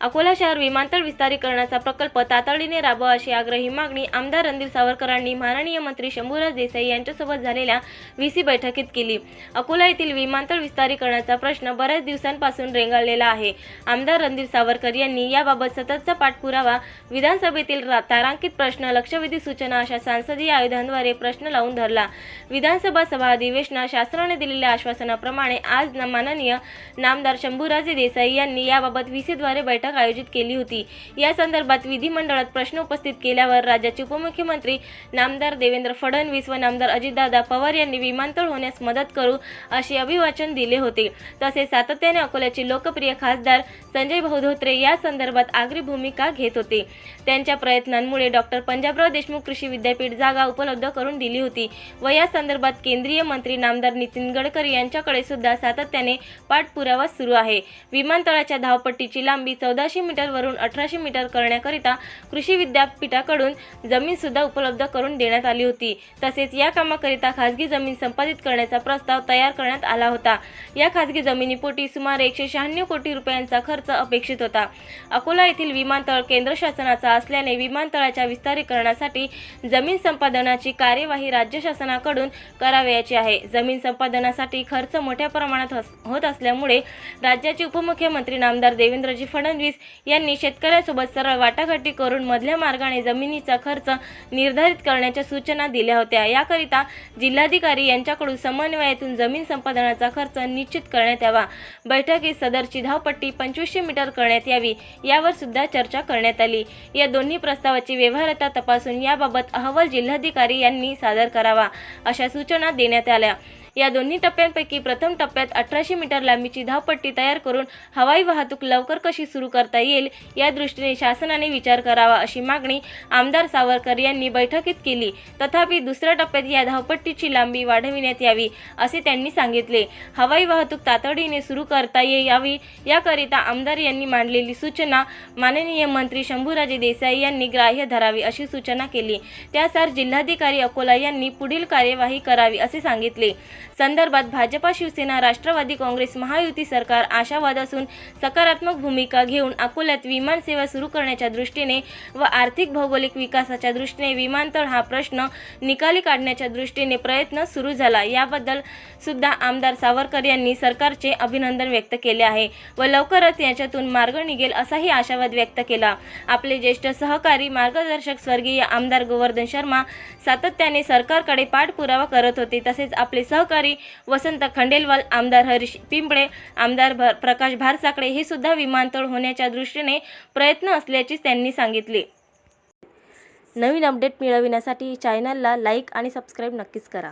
अकोला शहर विमानतळ विस्तारीकरणाचा प्रकल्प तातडीने राबवा अशी आग्रही मागणी आमदार रणधीर सावरकरांनी माननीय मंत्री शंभूराज देसाई यांच्यासोबत झालेल्या व्ही सी बैठकीत केली. अकोला येथील विमानतळ विस्तारीकरणाचा प्रश्न बऱ्याच दिवसांपासून रेंगाळलेला आहे. आमदार रणधीर सावरकर यांनी याबाबत सततचा पाठपुरावा विधानसभेतील रा- तारांकित प्रश्न लक्षवेधी सूचना अशा सांसदीय आयुधांद्वारे प्रश्न लावून धरला. विधानसभा सभा अधिवेशनात शासनाने दिलेल्या आश्वासनाप्रमाणे आज माननीय नामदार शंभूराजे देसाई यांनी याबाबत व्ही सीद्वारे बैठक आयोजित केली होती. या संदर्भात विधिमंडळात प्रश्न उपस्थित केल्यावर राज्याचे उपमुख्यमंत्री नामदार देवेंद्र फडणवीस व नामदार अजितदादा पवार यांनी विमानतळ होण्यास मदत करू असे अभिवाचन दिले होते. तसेच सातत्याने अकोल्याचे लोकप्रिय खासदार संजय भाऊ धोत्रे या संदर्भात आगरी भूमिका घेत होते. त्यांच्या प्रयत्नांमुळे डॉक्टर पंजाबराव देशमुख कृषी विद्यापीठ जागा उपलब्ध करून दिली होती व या संदर्भात केंद्रीय मंत्री नामदार नितीन गडकरी यांच्याकडे सुद्धा सातत्याने पाठपुरावा सुरू आहे. विमानतळाच्या धावपट्टीची लांबी चौदा चौदाशे मीटरवरून अठराशे मीटर करण्याकरिता कृषी विद्यापीठाकडून जमीन सुद्धा उपलब्ध करून देण्यात आली होती. तसेच या कामाकरिता खासगी जमीन संपादित करण्याचा प्रस्ताव तयार करण्यात आला होता. या खासगी जमिनीपोटी सुमारे एकशे शहाण्णव कोटी रुपयांचा खर्च अपेक्षित होता. अकोला येथील विमानतळ केंद्र शासनाचा असल्याने विमानतळाच्या विस्तारीकरणासाठी जमीन संपादनाची कार्यवाही राज्य शासनाकडून करावयाची आहे. जमीन संपादनासाठी खर्च मोठ्या प्रमाणात होत असल्यामुळे राज्याचे उपमुख्यमंत्री नामदार देवेंद्रजी फडणवीस यांनी शेतकऱ्यांसोबत सरळ वाटाघाटी करून मधल्या मार्गाने जमिनीचा खर्च निर्धारित करण्याच्या सूचना दिल्या होत्या. याकरिता जिल्हाधिकारी यांच्याकडून समन्वयातून जमीन संपादनाचा खर्च निश्चित करण्यात यावा. बैठकीत सदरची धावपट्टी पंचवीसशे मीटर करण्यात यावी यावर सुद्धा चर्चा करण्यात आली. या दोन्ही प्रस्तावाची व्यवहार्यता तपासून याबाबत अहवाल जिल्हाधिकारी यांनी सादर करावा अशा सूचना देण्यात आल्या. या दोन्ही टप्प्यांपैकी प्रथम टप्प्यात अठराशे मीटर लांबीची धावपट्टी तयार करून हवाई वाहतूक लवकर कशी सुरू करता येईल या दृष्टीने शासनाने विचार करावा अशी मागणी आमदार सावरकर यांनी बैठकीत केली. तथापि दुसऱ्या टप्प्यात या धावपट्टीची लांबी वाढविण्यात यावी असे त्यांनी सांगितले. हवाई वाहतूक तातडीने सुरू करता ये- यावी याकरिता आमदार यांनी मांडलेली सूचना माननीय मंत्री शंभूराजे देसाई यांनी ग्राह्य धरावी अशी सूचना केली. त्यासार जिल्हाधिकारी अकोला यांनी पुढील कार्यवाही करावी असे सांगितले. संदर्भात भाजपा शिवसेना राष्ट्रवादी काँग्रेस महायुती सरकार आशावाद असून सकारात्मक भूमिका घेऊन अकोल्यात विमान सेवा सुरू करण्याच्या दृष्टीने व आर्थिक भौगोलिक विकासाच्या दृष्टीने विमानतळ हा प्रश्न निकाली काढण्याच्या दृष्टीने प्रयत्न सुरू झाला. याबद्दल सुद्धा आमदार सावरकर यांनी सरकारचे अभिनंदन व्यक्त केले आहे व लवकरच याच्यातून मार्ग निघेल असाही आशावाद व्यक्त केला. आपले ज्येष्ठ सहकारी मार्गदर्शक स्वर्गीय आमदार गोवर्धन शर्मा सातत्याने सरकारकडे पाठपुरावा करत होते. तसेच आपले सहकारी वसंत खंडेलवाल आमदार हरीश पिंपळे आमदार भर प्रकाश भारसाकडे हे सुद्धा विमानतळ होण्याच्या दृष्टीने प्रयत्न असल्याचे त्यांनी सांगितले. नवीन अपडेट मिळविण्यासाठी चॅनलला लाईक आणि सबस्क्राईब नक्कीच करा.